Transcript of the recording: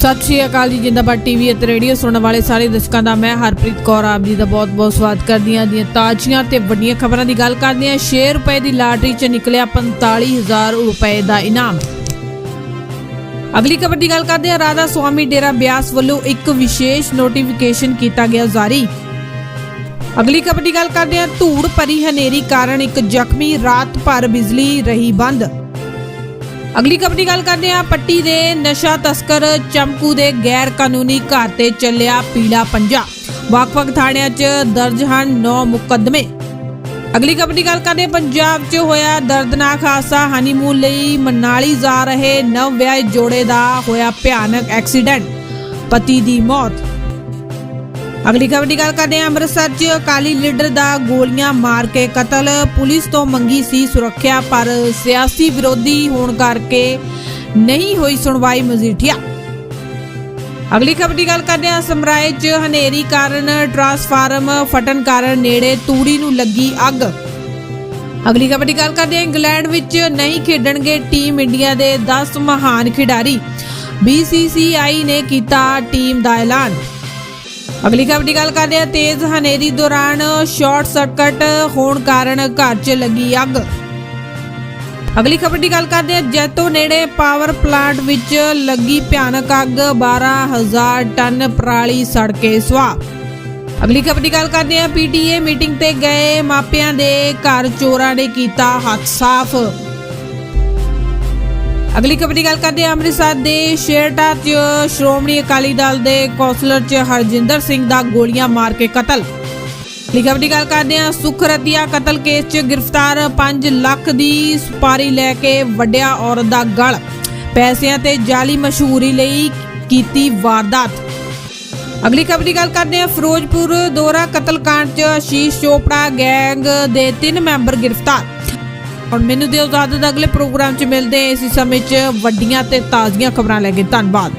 ਸਤਿ ਸ਼੍ਰੀ ਅਕਾਲ ਜੀ, ਜਿੰਦਾਬਾਦ ਟੀਵੀ ਅਤੇ ਰੇਡੀਓ ਸੁਣਨ ਵਾਲੇ ਸਾਰੇ ਦਰਸ਼ਕਾਂ ਦਾ ਮੈਂ ਹਰਪ੍ਰੀਤ ਕੌਰ, ਆਪ ਜੀ ਦਾ ਬਹੁਤ-ਬਹੁਤ ਸਵਾਗਤ ਕਰਦੀ ਹਾਂ। ਦੀਆਂ ਤਾਜ਼ੀਆਂ ਤੇ ਵੱਡੀਆਂ ਖਬਰਾਂ ਦੀ ਗੱਲ ਕਰਦੇ ਹਾਂ। 6 ਰੁਪਏ ਦੀ ਲਾਟਰੀ 'ਚ ਨਿਕਲਿਆ 45000 ਰੁਪਏ ਦਾ ਇਨਾਮ। ਅਗਲੀ ਖਬਰ ਦੀ ਗੱਲ ਕਰਦੇ ਹਾਂ। ਰਾਧਾ ਸੁਆਮੀ ਡੇਰਾ ਬਿਆਸ ਵੱਲੋਂ ਇੱਕ ਵਿਸ਼ੇਸ਼ ਨੋਟੀਫਿਕੇਸ਼ਨ ਕੀਤਾ ਗਿਆ ਜਾਰੀ। ਅਗਲੀ ਖਬਰ ਦੀ ਗੱਲ ਕਰਦੇ ਹਾਂ। ਧੂੜ ਭਰੀ ਹਨੇਰੀ ਕਾਰਨ ਇੱਕ ਜ਼ਖਮੀ ਰਾਤ ਭਰ ਬਿਜਲੀ ਰਹੀ ਬੰਦ। ਅਗਲੀ ਖਬਰ ਦੀ ਗੱਲ ਕਰਦੇ ਹਾਂ, ਪੱਟੀ ਦੇ ਨਸ਼ਾ ਤਸਕਰ ਚੰਪੂ ਦੇ ਗੈਰ ਕਾਨੂੰਨੀ ਘਰ ਤੇ ਚੱਲਿਆ ਪੀਲਾ ਪੰਜਾ। ਵੱਖ-ਵੱਖ ਥਾਣਿਆਂ 'ਚ ਦਰਜ ਹਨ 9 ਮੁਕੱਦਮੇ। ਅਗਲੀ ਖਬਰ ਦੀ ਗੱਲ ਕਰਦੇ ਪੰਜਾਬ 'ਚ ਹੋਇਆ ਦਰਦਨਾਕ ਹਾਦਸਾ ਹਨੀਮੂਨ ਲਈ ਮਨਾਲੀ ਜਾ ਰਹੇ ਨਵ ਵਿਆਹੇ ਜੋੜੇ ਦਾ ਹੋਇਆ ਭਿਆਨਕ ਐਕਸੀਡੈਂਟ। ਪਤੀ ਦੀ ਮੌਤ। ਅਗਲੀ ਖਬਰ ਦੀ ਗੱਲ ਕਰਦੇ ਹਾਂ, ਅੰਮ੍ਰਿਤਸਰ 'ਚ ਅਕਾਲੀ ਲੀਡਰ ਦਾ ਗੋਲੀਆਂ ਮਾਰ ਕੇ ਕਤਲ। ਪੁਲਿਸ ਤੋਂ ਮੰਗੀ ਸੀ ਸੁਰੱਖਿਆ, ਪਰ ਸਿਆਸੀ ਵਿਰੋਧੀ ਹੋਣ ਕਰਕੇ ਨਹੀਂ ਹੋਈ ਸੁਣਵਾਈ ਮਜੀਠੀਆ। ਅਗਲੀ ਖਬਰ ਦੀ ਗੱਲ ਕਰਦੇ ਹਾਂ, ਸਮਰਾਏ 'ਚ ਹਨੇਰੀ ਕਾਰਨ ਟਰਾਂਸਫਾਰਮ ਫਟਣ ਕਾਰਨ ਨੇੜੇ ਤੂੜੀ ਨੂੰ ਲੱਗੀ ਅੱਗ। ਅਗਲੀ ਖਬਰ ਦੀ ਗੱਲ ਕਰਦੇ ਹਾਂ, ਇੰਗਲੈਂਡ ਵਿੱਚ ਨਹੀਂ ਖੇਡਣਗੇ ਟੀਮ ਇੰਡੀਆ ਦੇ 10 ਮਹਾਨ ਖਿਡਾਰੀ। BCCI ਨੇ ਕੀਤਾ ਟੀਮ ਦਾ ਐਲਾਨ। ਅਗਲੀ ਖਬਰ ਦੀ ਗੱਲ ਕਰਦੇ ਹਾਂ, ਤੇਜ਼ ਹਨੇਰੀ ਦੌਰਾਨ ਸ਼ਾਰਟ ਸਰਕਟ ਹੋਣ ਕਾਰਨ ਘਰ 'ਚ ਲੱਗੀ ਅੱਗ। ਅਗਲੀ ਖਬਰ ਦੀ ਗੱਲ ਕਰਦੇ ਹਾਂ, ਜੈਤੋ ਨੇੜੇ ਪਾਵਰ ਪਲਾਂਟ ਵਿੱਚ ਲੱਗੀ ਭਿਆਨਕ ਅੱਗ 12000 ਟਨ ਪਰਾਲੀ ਸੜ ਕੇ ਸੁਆਹ। ਅਗਲੀ ਖਬਰ ਦੀ ਗੱਲ ਕਰਦੇ ਹਾਂ, ਪੀਟੀਏ ਮੀਟਿੰਗ ਤੇ ਗਏ ਮਾਪਿਆਂ ਦੇ ਘਰ ਚੋਰਾਂ ਨੇ ਕੀਤਾ ਹੱਥ ਸਾਫ਼ ਅਗਲੀ ਖਬਰ ਦੀ ਗੱਲ ਕਰਦੇ ਹਾਂ ਅੰਮ੍ਰਿਤਸਰ ਦੇ ਸ਼ੇਰਟਾ 'ਚ ਸ਼੍ਰੋਮਣੀ ਅਕਾਲੀ ਦਲ ਦੇ ਕੌਂਸਲਰ 'ਚ ਹਰਜਿੰਦਰ ਸਿੰਘ ਦਾ ਗੋਲੀਆਂ ਮਾਰ ਕੇ ਕਤਲ। ਅਗਲੀ ਖਬਰ ਦੀ ਗੱਲ ਕਰਦੇ ਹਾਂ ਸੁਖਰਤੀਆ ਕਤਲ ਕੇਸ 'ਚ ਗ੍ਰਿਫਤਾਰ 5 ਲੱਖ ਦੀ ਸੁਪਾਰੀ ਲੈ ਕੇ ਵੱਡਿਆ ਔਰਤ ਦਾ ਗਲ। ਪੈਸਿਆਂ ਤੇ ਜਾਲੀ ਮਸ਼ਹੂਰੀ ਲਈ ਕੀਤੀ ਵਾਰਦਾਤ। ਅਗਲੀ ਖਬਰ ਦੀ ਗੱਲ ਕਰਦੇ ਹਾਂ ਫਿਰੋਜ਼ਪੁਰ ਦੋਰਾ ਕਤਲकांड 'ਚ ਆਸ਼ੀਸ਼ ਚੋਪੜਾ ਗੈਂਗ ਦੇ ਤਿੰਨ ਮੈਂਬਰ ਗ੍ਰਿਫਤਾਰ। ਹੁਣ ਮੈਨੂੰ ਦਿਓ ਇਜਾਜ਼ਤ ਅਗਲੇ ਪ੍ਰੋਗਰਾਮ 'ਚ ਮਿਲਦੇ ਹਾਂ। ਇਸੇ ਸਮੇਂ 'ਚ ਵੱਡੀਆਂ ਤੇ ਤਾਜ਼ੀਆਂ ਖਬਰਾਂ ਲੈ ਕੇ। ਧੰਨਵਾਦ।